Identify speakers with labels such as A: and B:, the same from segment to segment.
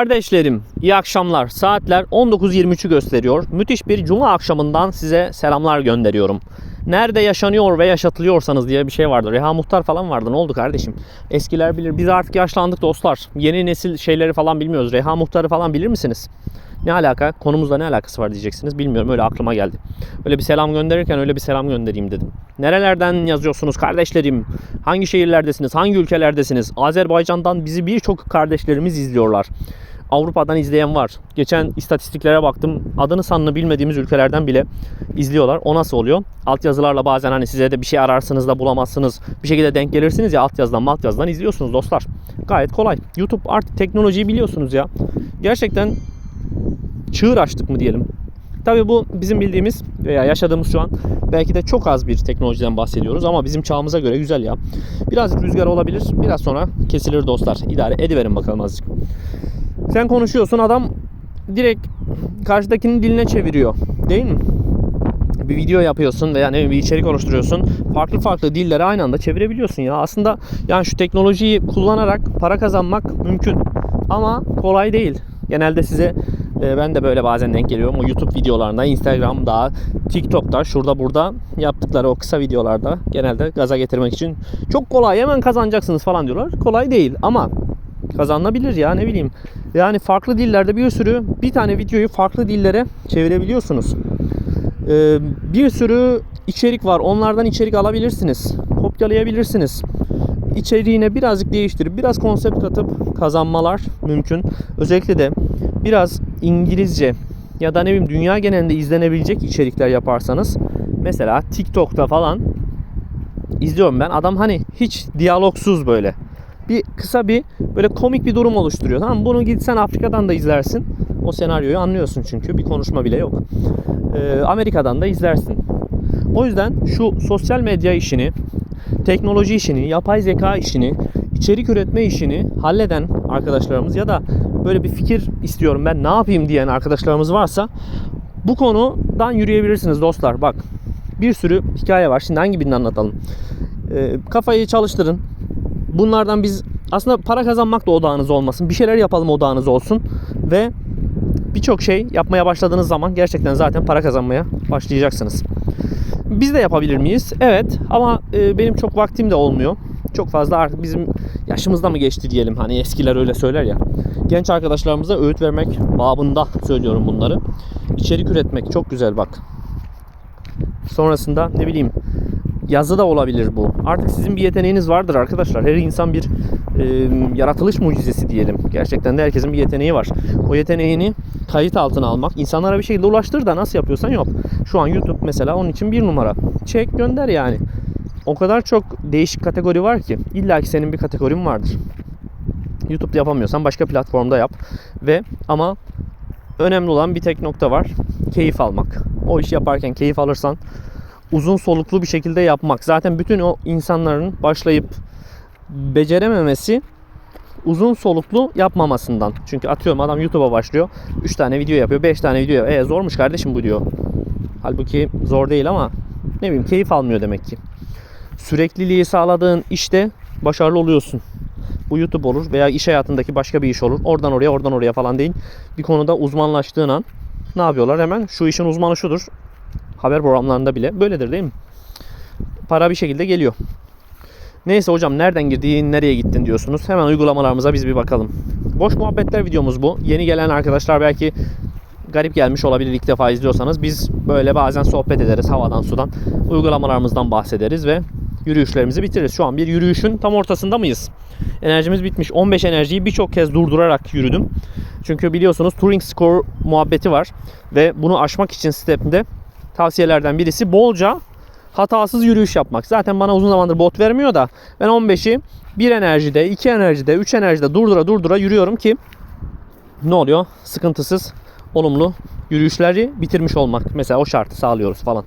A: Kardeşlerim, iyi akşamlar. Saatler 19.23'ü gösteriyor. Müthiş bir cuma akşamından size selamlar gönderiyorum. Nerede yaşanıyor ve yaşatılıyorsanız diye bir şey vardı. Reha Muhtar falan vardı. Ne oldu kardeşim? Eskiler bilir. Biz artık yaşlandık dostlar. Yeni nesil şeyleri falan bilmiyoruz. Reha Muhtar'ı falan bilir misiniz? Ne alaka? Konumuzla ne alakası var diyeceksiniz. Bilmiyorum öyle aklıma geldi. Öyle bir selam gönderirken öyle bir selam göndereyim dedim. Nerelerden yazıyorsunuz kardeşlerim? Hangi şehirlerdesiniz? Hangi ülkelerdesiniz? Azerbaycan'dan bizi birçok kardeşlerimiz izliyorlar. Avrupa'dan izleyen var. Geçen istatistiklere baktım. Adını sanını bilmediğimiz ülkelerden bile izliyorlar. O nasıl oluyor? Altyazılarla bazen hani size de bir şey ararsınız da bulamazsınız. Bir şekilde denk gelirsiniz ya altyazıdan altyazıdan izliyorsunuz dostlar. Gayet kolay. YouTube artık teknolojiyi biliyorsunuz ya. Gerçekten çığır açtık mı diyelim. Tabii bu bizim bildiğimiz veya yaşadığımız şu an belki de çok az bir teknolojiden bahsediyoruz ama bizim çağımıza göre güzel ya. Birazcık rüzgar olabilir. Biraz sonra kesilir dostlar. İdare ediverin bakalım azıcık. Sen konuşuyorsun adam direkt karşıdakinin diline çeviriyor. Değil mi? Bir video yapıyorsun veya ne bir içerik oluşturuyorsun. Farklı farklı dilleri aynı anda çevirebiliyorsun ya. Aslında yani şu teknolojiyi kullanarak para kazanmak mümkün. Ama kolay değil. Genelde size e, ben de böyle bazen denk geliyorum. O YouTube videolarında, Instagram'da, TikTok'ta, şurada burada yaptıkları o kısa videolarda genelde gaza getirmek için çok kolay hemen kazanacaksınız falan diyorlar. Kolay değil ama kazanılabilir ya ne bileyim. Yani farklı dillerde bir sürü bir tane videoyu farklı dillere çevirebiliyorsunuz. Ee, bir sürü içerik var. Onlardan içerik alabilirsiniz. Kopyalayabilirsiniz. İçeriğine birazcık değiştirip biraz konsept katıp kazanmalar mümkün. Özellikle de biraz İngilizce ya da ne bileyim dünya genelinde izlenebilecek içerikler yaparsanız mesela TikTok'ta falan izliyorum ben. Adam hani hiç diyalogsuz böyle bir kısa bir böyle komik bir durum oluşturuyor. Tamam? Bunu gitsen Afrika'dan da izlersin. O senaryoyu anlıyorsun çünkü bir konuşma bile yok. Ee, Amerika'dan da izlersin. O yüzden şu sosyal medya işini, teknoloji işini, yapay zeka işini, içerik üretme işini halleden arkadaşlarımız ya da böyle bir fikir istiyorum ben ne yapayım diyen arkadaşlarımız varsa bu konudan yürüyebilirsiniz dostlar. Bak bir sürü hikaye var. Şimdi hangi birini anlatalım? Ee, kafayı çalıştırın. Bunlardan biz aslında para kazanmak da odağınız olmasın. Bir şeyler yapalım odağınız olsun ve birçok şey yapmaya başladığınız zaman gerçekten zaten para kazanmaya başlayacaksınız. Biz de yapabilir miyiz? Evet ama e, benim çok vaktim de olmuyor. Çok fazla artık bizim yaşımızda mı geçti diyelim hani eskiler öyle söyler ya. Genç arkadaşlarımıza öğüt vermek babında söylüyorum bunları. İçerik üretmek çok güzel bak. Sonrasında ne bileyim yazı da olabilir bu. Artık sizin bir yeteneğiniz vardır arkadaşlar. Her insan bir e, yaratılış mucizesi diyelim. Gerçekten de herkesin bir yeteneği var. O yeteneğini kayıt altına almak, insanlara bir şekilde ulaştır da nasıl yapıyorsan yap. Şu an YouTube mesela onun için bir numara. Çek gönder yani. O kadar çok değişik kategori var ki. İlla ki senin bir kategorin vardır. YouTube'da yapamıyorsan başka platformda yap. Ve ama önemli olan bir tek nokta var. Keyif almak. O işi yaparken keyif alırsan uzun soluklu bir şekilde yapmak. Zaten bütün o insanların başlayıp becerememesi uzun soluklu yapmamasından. Çünkü atıyorum adam YouTube'a başlıyor. 3 tane video yapıyor, 5 tane video. E zormuş kardeşim bu diyor. Halbuki zor değil ama ne bileyim keyif almıyor demek ki. Sürekliliği sağladığın işte başarılı oluyorsun. Bu YouTube olur veya iş hayatındaki başka bir iş olur. Oradan oraya, oradan oraya falan değil. Bir konuda uzmanlaştığın an ne yapıyorlar? Hemen şu işin uzmanı şudur haber programlarında bile böyledir değil mi? Para bir şekilde geliyor. Neyse hocam nereden girdin, nereye gittin diyorsunuz. Hemen uygulamalarımıza biz bir bakalım. Boş muhabbetler videomuz bu. Yeni gelen arkadaşlar belki garip gelmiş olabilir ilk defa izliyorsanız. Biz böyle bazen sohbet ederiz havadan sudan. Uygulamalarımızdan bahsederiz ve yürüyüşlerimizi bitiririz. Şu an bir yürüyüşün tam ortasında mıyız? Enerjimiz bitmiş. 15 enerjiyi birçok kez durdurarak yürüdüm. Çünkü biliyorsunuz Turing Score muhabbeti var. Ve bunu aşmak için step'de tavsiyelerden birisi bolca hatasız yürüyüş yapmak. Zaten bana uzun zamandır bot vermiyor da ben 15'i bir enerjide, iki enerjide, üç enerjide durdura durdura yürüyorum ki ne oluyor? Sıkıntısız, olumlu yürüyüşleri bitirmiş olmak. Mesela o şartı sağlıyoruz falan.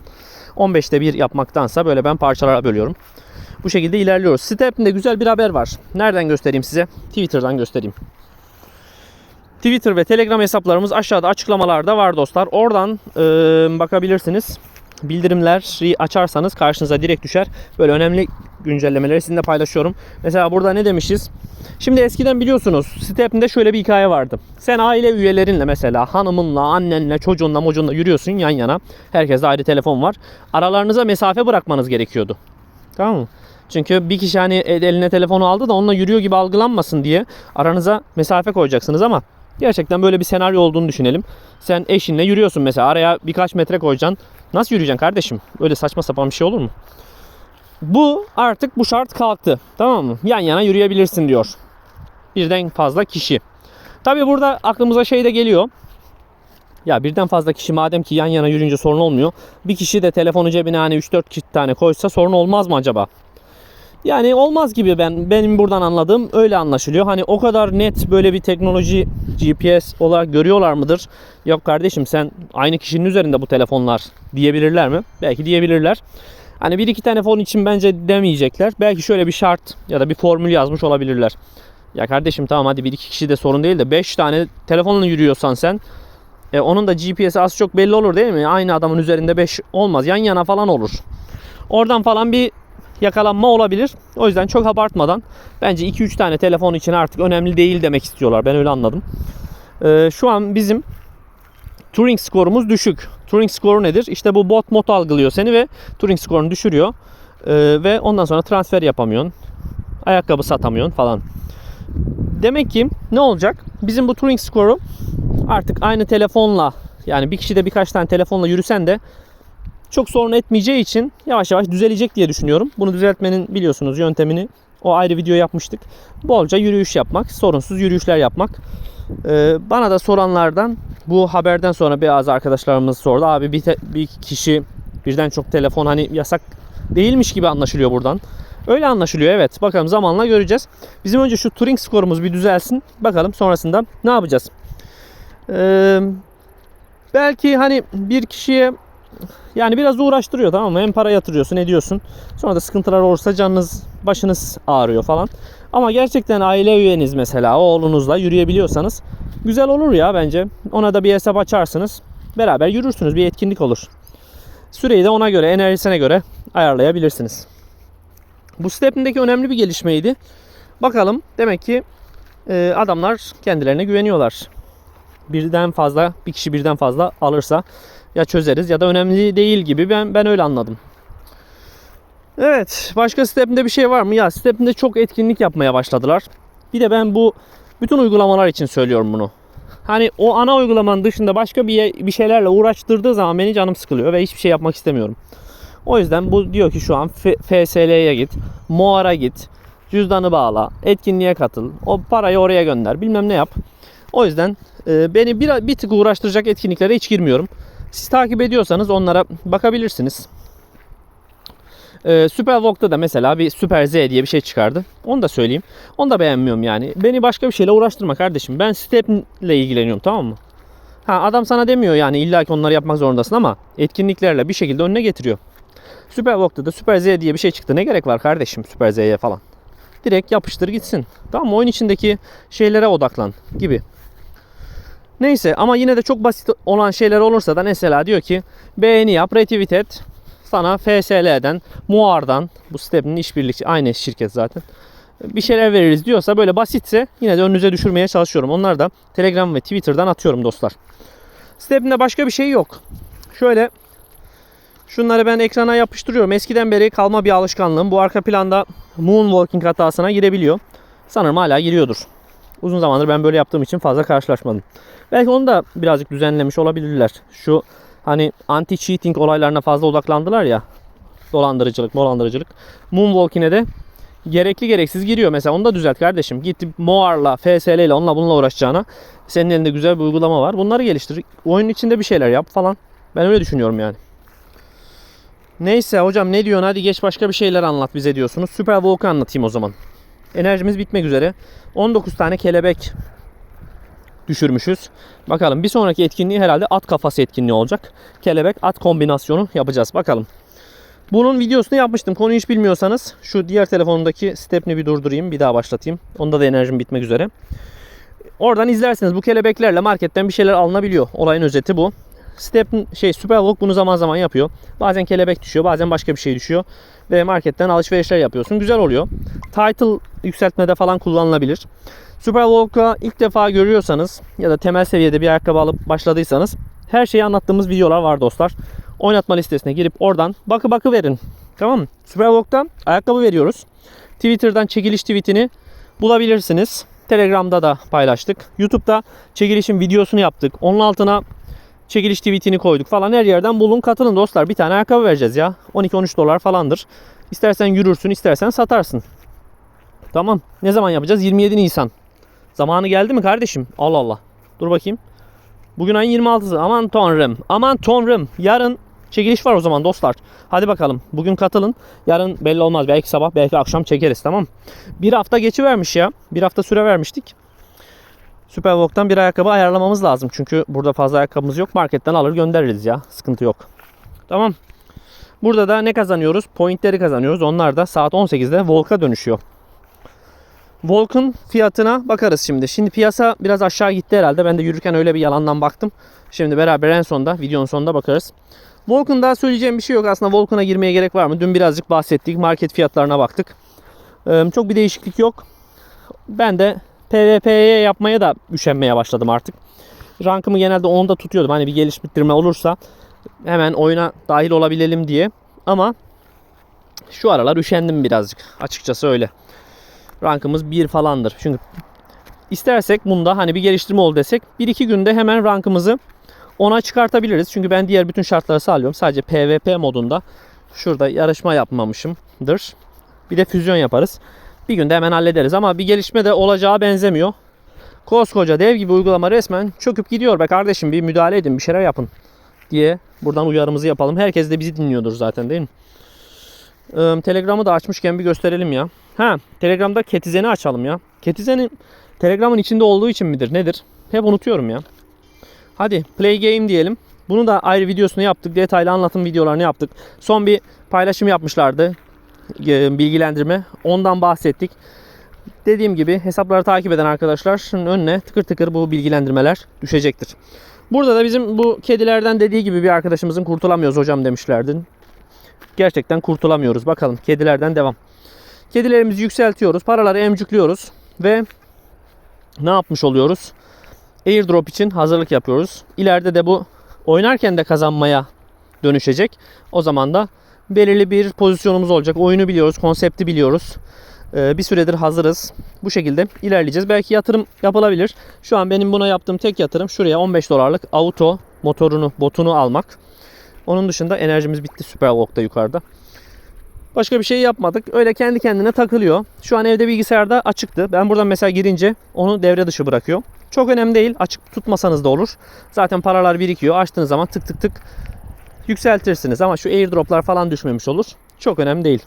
A: 15'te bir yapmaktansa böyle ben parçalara bölüyorum. Bu şekilde ilerliyoruz. Step'inde güzel bir haber var. Nereden göstereyim size? Twitter'dan göstereyim. Twitter ve Telegram hesaplarımız aşağıda açıklamalarda var dostlar. Oradan e, bakabilirsiniz. bildirimleri açarsanız karşınıza direkt düşer. Böyle önemli güncellemeleri sizinle paylaşıyorum. Mesela burada ne demişiz? Şimdi eskiden biliyorsunuz Step'inde şöyle bir hikaye vardı. Sen aile üyelerinle mesela hanımınla, annenle, çocuğunla, mocunla yürüyorsun yan yana. Herkeste ayrı telefon var. Aralarınıza mesafe bırakmanız gerekiyordu. Tamam mı? Çünkü bir kişi hani eline telefonu aldı da onunla yürüyor gibi algılanmasın diye aranıza mesafe koyacaksınız ama gerçekten böyle bir senaryo olduğunu düşünelim. Sen eşinle yürüyorsun mesela araya birkaç metre koyacaksın. Nasıl yürüyeceksin kardeşim? Öyle saçma sapan bir şey olur mu? Bu artık bu şart kalktı. Tamam mı? Yan yana yürüyebilirsin diyor. Birden fazla kişi. Tabi burada aklımıza şey de geliyor. Ya birden fazla kişi madem ki yan yana yürüyünce sorun olmuyor. Bir kişi de telefonu cebine hani 3-4 tane koysa sorun olmaz mı acaba? Yani olmaz gibi ben benim buradan anladığım öyle anlaşılıyor. Hani o kadar net böyle bir teknoloji GPS olarak görüyorlar mıdır? Yok kardeşim sen aynı kişinin üzerinde bu telefonlar diyebilirler mi? Belki diyebilirler. Hani bir iki telefon için bence demeyecekler. Belki şöyle bir şart ya da bir formül yazmış olabilirler. Ya kardeşim tamam hadi bir iki kişi de sorun değil de 5 tane telefonla yürüyorsan sen e, onun da GPS'i az çok belli olur değil mi? Aynı adamın üzerinde 5 olmaz. Yan yana falan olur. Oradan falan bir yakalanma olabilir. O yüzden çok abartmadan bence 2-3 tane telefon için artık önemli değil demek istiyorlar. Ben öyle anladım. Ee, şu an bizim Turing skorumuz düşük. Turing skoru nedir? İşte bu bot mod algılıyor seni ve Turing skorunu düşürüyor. Ee, ve ondan sonra transfer yapamıyorsun. Ayakkabı satamıyorsun falan. Demek ki ne olacak? Bizim bu Turing skoru artık aynı telefonla yani bir kişi de birkaç tane telefonla yürüsen de çok sorun etmeyeceği için yavaş yavaş düzelecek diye düşünüyorum. Bunu düzeltmenin biliyorsunuz yöntemini o ayrı video yapmıştık. Bolca yürüyüş yapmak, sorunsuz yürüyüşler yapmak. Ee, bana da soranlardan bu haberden sonra bazı arkadaşlarımız sordu. Abi bir, te- bir kişi birden çok telefon hani yasak değilmiş gibi anlaşılıyor buradan. Öyle anlaşılıyor evet. Bakalım zamanla göreceğiz. Bizim önce şu Turing skorumuz bir düzelsin. Bakalım sonrasında ne yapacağız? Ee, belki hani bir kişiye yani biraz uğraştırıyor tamam mı? Hem para yatırıyorsun ediyorsun. Sonra da sıkıntılar olursa canınız başınız ağrıyor falan. Ama gerçekten aile üyeniz mesela oğlunuzla yürüyebiliyorsanız güzel olur ya bence. Ona da bir hesap açarsınız. Beraber yürürsünüz. Bir etkinlik olur. Süreyi de ona göre, enerjisine göre ayarlayabilirsiniz. Bu step'indeki önemli bir gelişmeydi. Bakalım demek ki e, adamlar kendilerine güveniyorlar. Birden fazla, bir kişi birden fazla alırsa ya çözeriz ya da önemli değil gibi ben ben öyle anladım. Evet, başka step'inde bir şey var mı? Ya step'inde çok etkinlik yapmaya başladılar. Bir de ben bu bütün uygulamalar için söylüyorum bunu. Hani o ana uygulamanın dışında başka bir bir şeylerle uğraştırdığı zaman beni canım sıkılıyor ve hiçbir şey yapmak istemiyorum. O yüzden bu diyor ki şu an FSL'ye git, Moar'a git, cüzdanı bağla, etkinliğe katıl, o parayı oraya gönder, bilmem ne yap. O yüzden e, beni bir, bir tık uğraştıracak etkinliklere hiç girmiyorum. Siz takip ediyorsanız onlara bakabilirsiniz. Ee, Supervlog'da da mesela bir Super Z diye bir şey çıkardı. Onu da söyleyeyim. Onu da beğenmiyorum yani. Beni başka bir şeyle uğraştırma kardeşim. Ben step ile ilgileniyorum tamam mı? Ha adam sana demiyor yani illa ki onları yapmak zorundasın ama etkinliklerle bir şekilde önüne getiriyor. Supervlog'da da Super Z diye bir şey çıktı. Ne gerek var kardeşim Super Z'ye falan? Direkt yapıştır gitsin. Tamam mı? Oyun içindeki şeylere odaklan gibi. Neyse ama yine de çok basit olan şeyler olursa da mesela diyor ki beğeni yap, retweet et. Sana FSL'den, Muar'dan bu Step'in işbirlikçi aynı şirket zaten. Bir şeyler veririz diyorsa böyle basitse yine de önünüze düşürmeye çalışıyorum. Onlar da Telegram ve Twitter'dan atıyorum dostlar. Step'inde başka bir şey yok. Şöyle şunları ben ekrana yapıştırıyorum. Eskiden beri kalma bir alışkanlığım. Bu arka planda moonwalking hatasına girebiliyor. Sanırım hala giriyordur. Uzun zamandır ben böyle yaptığım için fazla karşılaşmadım. Belki onu da birazcık düzenlemiş olabilirler. Şu hani anti cheating olaylarına fazla odaklandılar ya. Dolandırıcılık, dolandırıcılık. Moonwalking'e de gerekli gereksiz giriyor. Mesela onu da düzelt kardeşim. Git Moar'la, FSL ile onunla bununla uğraşacağına senin elinde güzel bir uygulama var. Bunları geliştir. Oyunun içinde bir şeyler yap falan. Ben öyle düşünüyorum yani. Neyse hocam ne diyorsun? Hadi geç başka bir şeyler anlat bize diyorsunuz. Super Walk'u anlatayım o zaman. Enerjimiz bitmek üzere. 19 tane kelebek düşürmüşüz. Bakalım bir sonraki etkinliği herhalde at kafası etkinliği olacak. Kelebek at kombinasyonu yapacağız. Bakalım. Bunun videosunu yapmıştım. Konuyu hiç bilmiyorsanız şu diğer telefonumdaki stepni bir durdurayım. Bir daha başlatayım. Onda da enerjim bitmek üzere. Oradan izlerseniz bu kelebeklerle marketten bir şeyler alınabiliyor. Olayın özeti bu. Step şey Superwalk bunu zaman zaman yapıyor. Bazen kelebek düşüyor, bazen başka bir şey düşüyor ve marketten alışverişler yapıyorsun. Güzel oluyor. Title yükseltmede falan kullanılabilir. Superwalk'a ilk defa görüyorsanız ya da temel seviyede bir ayakkabı alıp başladıysanız her şeyi anlattığımız videolar var dostlar. Oynatma listesine girip oradan bakı bakı verin. Tamam mı? Superwalk'ta ayakkabı veriyoruz. Twitter'dan çekiliş tweetini bulabilirsiniz. Telegram'da da paylaştık. YouTube'da çekilişin videosunu yaptık. Onun altına çekiliş tweetini koyduk falan. Her yerden bulun katılın dostlar. Bir tane ayakkabı vereceğiz ya. 12-13 dolar falandır. İstersen yürürsün, istersen satarsın. Tamam. Ne zaman yapacağız? 27 Nisan. Zamanı geldi mi kardeşim? Allah Allah. Dur bakayım. Bugün ayın 26'sı. Aman tanrım. Aman tanrım. Yarın çekiliş var o zaman dostlar. Hadi bakalım. Bugün katılın. Yarın belli olmaz. Belki sabah belki akşam çekeriz tamam. Bir hafta geçivermiş ya. Bir hafta süre vermiştik. Superwalk'tan bir ayakkabı ayarlamamız lazım. Çünkü burada fazla ayakkabımız yok. Marketten alır göndeririz ya. Sıkıntı yok. Tamam. Burada da ne kazanıyoruz? Pointleri kazanıyoruz. Onlar da saat 18'de Volk'a dönüşüyor. Volk'un fiyatına bakarız şimdi. Şimdi piyasa biraz aşağı gitti herhalde. Ben de yürürken öyle bir yalandan baktım. Şimdi beraber en sonda, videonun sonunda bakarız. Volk'un daha söyleyeceğim bir şey yok. Aslında Volk'una girmeye gerek var mı? Dün birazcık bahsettik. Market fiyatlarına baktık. Ee, çok bir değişiklik yok. Ben de PvP'ye yapmaya da üşenmeye başladım artık. Rankımı genelde 10'da tutuyordum. Hani bir geliştirme olursa hemen oyuna dahil olabilelim diye. Ama şu aralar üşendim birazcık. Açıkçası öyle. Rankımız 1 falandır. Çünkü istersek bunda hani bir geliştirme ol desek 1-2 günde hemen rankımızı 10'a çıkartabiliriz. Çünkü ben diğer bütün şartları sağlıyorum. Sadece PvP modunda şurada yarışma yapmamışımdır. Bir de füzyon yaparız. Bir günde hemen hallederiz ama bir gelişme de olacağı benzemiyor. Koskoca dev gibi uygulama resmen çöküp gidiyor be kardeşim bir müdahale edin bir şeyler yapın diye buradan uyarımızı yapalım. Herkes de bizi dinliyordur zaten değil mi? Ee, Telegram'ı da açmışken bir gösterelim ya. Ha, Telegram'da Ketizeni açalım ya. Ketizenin Telegram'ın içinde olduğu için midir nedir? Hep unutuyorum ya. Hadi play game diyelim. Bunu da ayrı videosunu yaptık. Detaylı anlatım videolarını yaptık. Son bir paylaşım yapmışlardı. Bilgilendirme. Ondan bahsettik. Dediğim gibi hesapları takip eden arkadaşların önüne tıkır tıkır bu bilgilendirmeler düşecektir. Burada da bizim bu kedilerden dediği gibi bir arkadaşımızın kurtulamıyoruz hocam demişlerdi. Gerçekten kurtulamıyoruz. Bakalım kedilerden devam. Kedilerimizi yükseltiyoruz. Paraları emcükliyoruz. Ve ne yapmış oluyoruz? Airdrop için hazırlık yapıyoruz. İleride de bu oynarken de kazanmaya dönüşecek. O zaman da belirli bir pozisyonumuz olacak. Oyunu biliyoruz, konsepti biliyoruz. Ee, bir süredir hazırız. Bu şekilde ilerleyeceğiz. Belki yatırım yapılabilir. Şu an benim buna yaptığım tek yatırım şuraya 15 dolarlık auto motorunu, botunu almak. Onun dışında enerjimiz bitti Superwalk'ta yukarıda. Başka bir şey yapmadık. Öyle kendi kendine takılıyor. Şu an evde bilgisayarda açıktı. Ben buradan mesela girince onu devre dışı bırakıyor. Çok önemli değil. Açık tutmasanız da olur. Zaten paralar birikiyor. Açtığınız zaman tık tık tık yükseltirsiniz. Ama şu airdroplar falan düşmemiş olur. Çok önemli değil.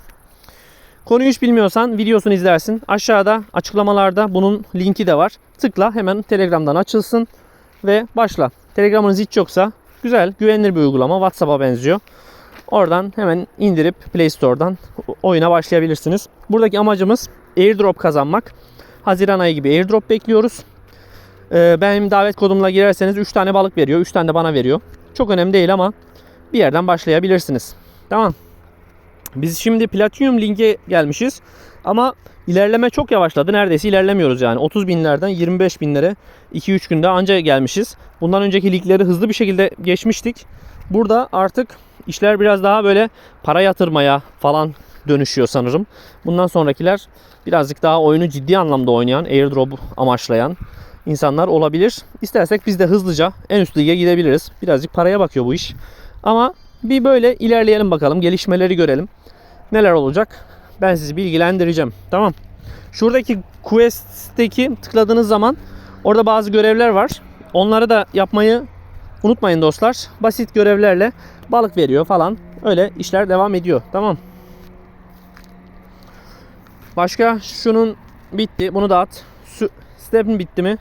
A: Konuyu hiç bilmiyorsan videosunu izlersin. Aşağıda açıklamalarda bunun linki de var. Tıkla hemen Telegram'dan açılsın ve başla. Telegram'ınız hiç yoksa güzel, güvenilir bir uygulama. WhatsApp'a benziyor. Oradan hemen indirip Play Store'dan oyuna başlayabilirsiniz. Buradaki amacımız airdrop kazanmak. Haziran ayı gibi airdrop bekliyoruz. Ee, benim davet kodumla girerseniz 3 tane balık veriyor. 3 tane de bana veriyor. Çok önemli değil ama bir yerden başlayabilirsiniz. Tamam. Biz şimdi Platinum linke gelmişiz. Ama ilerleme çok yavaşladı. Neredeyse ilerlemiyoruz yani. 30 binlerden 25 binlere 2-3 günde anca gelmişiz. Bundan önceki ligleri hızlı bir şekilde geçmiştik. Burada artık işler biraz daha böyle para yatırmaya falan dönüşüyor sanırım. Bundan sonrakiler birazcık daha oyunu ciddi anlamda oynayan, airdrop amaçlayan insanlar olabilir. İstersek biz de hızlıca en üst lige gidebiliriz. Birazcık paraya bakıyor bu iş. Ama bir böyle ilerleyelim bakalım. Gelişmeleri görelim. Neler olacak? Ben sizi bilgilendireceğim. Tamam. Şuradaki quest'teki tıkladığınız zaman orada bazı görevler var. Onları da yapmayı unutmayın dostlar. Basit görevlerle balık veriyor falan. Öyle işler devam ediyor. Tamam. Başka şunun bitti. Bunu da at. Su, bitti mi?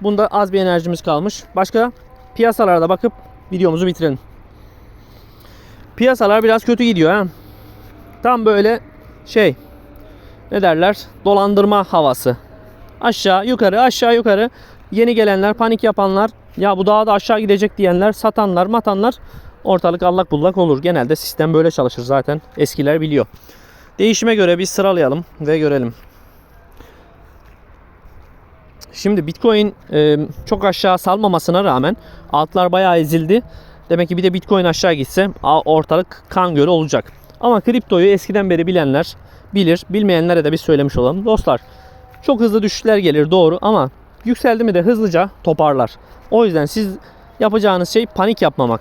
A: Bunda az bir enerjimiz kalmış. Başka piyasalarda bakıp videomuzu bitirelim. Piyasalar biraz kötü gidiyor ha. Tam böyle şey ne derler dolandırma havası. Aşağı yukarı aşağı yukarı Yeni gelenler, panik yapanlar, ya bu daha da aşağı gidecek diyenler, satanlar, matanlar ortalık allak bullak olur. Genelde sistem böyle çalışır zaten. Eskiler biliyor. Değişime göre bir sıralayalım ve görelim. Şimdi Bitcoin çok aşağı salmamasına rağmen altlar bayağı ezildi. Demek ki bir de Bitcoin aşağı gitse ortalık kan gölü olacak. Ama kriptoyu eskiden beri bilenler bilir. Bilmeyenlere de bir söylemiş olalım. Dostlar çok hızlı düşüşler gelir doğru ama yükseldi mi de hızlıca toparlar. O yüzden siz yapacağınız şey panik yapmamak.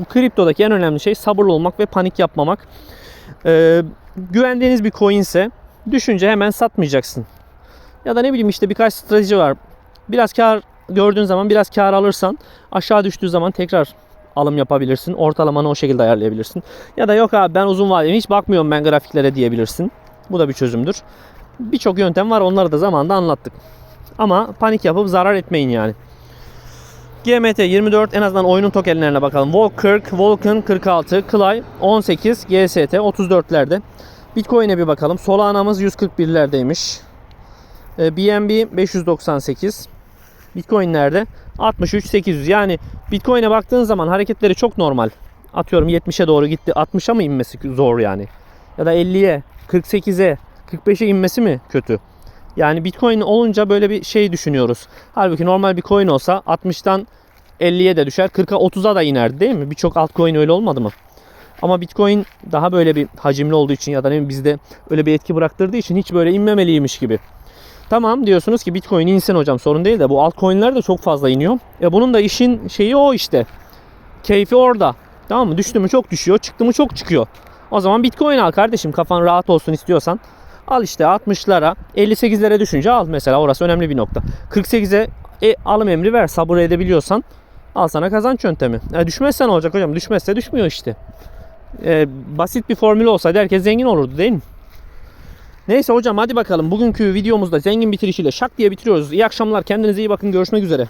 A: Bu kriptodaki en önemli şey sabırlı olmak ve panik yapmamak. Ee, güvendiğiniz bir coin ise düşünce hemen satmayacaksın. Ya da ne bileyim işte birkaç strateji var. Biraz kar gördüğün zaman biraz kar alırsan aşağı düştüğü zaman tekrar alım yapabilirsin. Ortalamanı o şekilde ayarlayabilirsin. Ya da yok abi ben uzun vadeli hiç bakmıyorum ben grafiklere diyebilirsin. Bu da bir çözümdür. Birçok yöntem var onları da zamanında anlattık. Ama panik yapıp zarar etmeyin yani. GMT 24 en azından oyunun tokenlerine bakalım. Volk 40, Vulcan 46, Clay 18, GST 34'lerde. Bitcoin'e bir bakalım. Solana'mız 141'lerdeymiş. Ee, BNB 598. Bitcoin nerede? 63 800. Yani Bitcoin'e baktığın zaman hareketleri çok normal. Atıyorum 70'e doğru gitti. 60'a mı inmesi zor yani? Ya da 50'ye, 48'e, 45'e inmesi mi kötü? Yani Bitcoin olunca böyle bir şey düşünüyoruz. Halbuki normal bir coin olsa 60'tan 50'ye de düşer, 40'a 30'a da iner değil mi? Birçok altcoin öyle olmadı mı? Ama Bitcoin daha böyle bir hacimli olduğu için ya da ne bizde öyle bir etki bıraktırdığı için hiç böyle inmemeliymiş gibi. Tamam diyorsunuz ki Bitcoin insin hocam sorun değil de bu altcoin'ler de çok fazla iniyor. E bunun da işin şeyi o işte. Keyfi orada. Tamam mı? Düştü mü çok düşüyor, çıktı mı çok çıkıyor. O zaman Bitcoin al kardeşim kafan rahat olsun istiyorsan. Al işte 60'lara, 58'lere düşünce al mesela orası önemli bir nokta. 48'e e, alım emri ver sabır edebiliyorsan al sana kazanç yöntemi. E, düşmezse ne olacak hocam? Düşmezse düşmüyor işte. E, basit bir formül olsaydı herkes zengin olurdu değil mi? Neyse hocam hadi bakalım. Bugünkü videomuzda zengin bitirişiyle şak diye bitiriyoruz. İyi akşamlar. Kendinize iyi bakın. Görüşmek üzere.